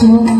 Senhor.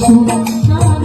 সংসার